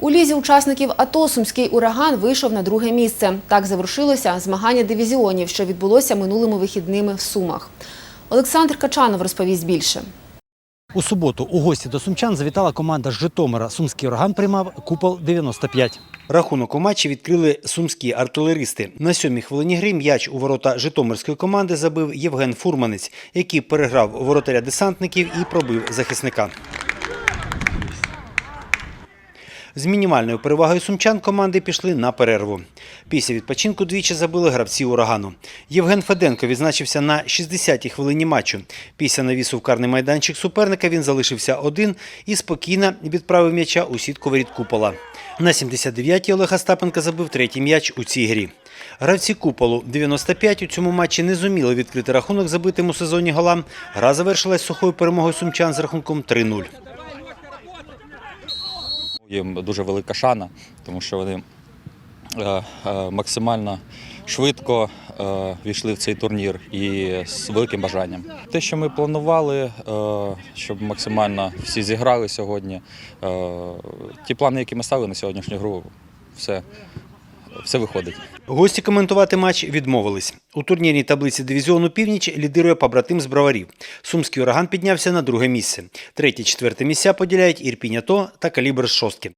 У лізі учасників АТО Сумський ураган вийшов на друге місце. Так завершилося змагання дивізіонів, що відбулося минулими вихідними в Сумах. Олександр Качанов розповість більше. У суботу у гості до сумчан завітала команда з Житомира. Сумський орган приймав купол 95. Рахунок у матчі відкрили сумські артилеристи. На сьомій хвилині гри м'яч у ворота Житомирської команди забив Євген Фурманець, який переграв воротаря десантників і пробив захисника. З мінімальною перевагою сумчан команди пішли на перерву. Після відпочинку двічі забили гравці урагану. Євген Феденко відзначився на 60-й хвилині матчу. Після навісу в карний майданчик суперника він залишився один і спокійно відправив м'яча у сітку воріт купола. На 79-й Олег Остапенко забив третій м'яч у цій грі. Гравці куполу 95 у цьому матчі не зуміли відкрити рахунок забитим у сезоні голам. Гра завершилась сухою перемогою сумчан з рахунком 3-0. Їм дуже велика шана, тому що вони е, е, максимально швидко е, війшли в цей турнір і з великим бажанням. Те, що ми планували, щоб максимально всі зіграли сьогодні, ті плани, які ми ставили на сьогоднішню гру, все, все виходить. Гості коментувати матч відмовились. У турнірній таблиці дивізіону «Північ» лідирує побратим з броварів. Сумський ураган піднявся на друге місце. Третє, четверте місця поділяють Ірпінь АТО та Калібр з шостки.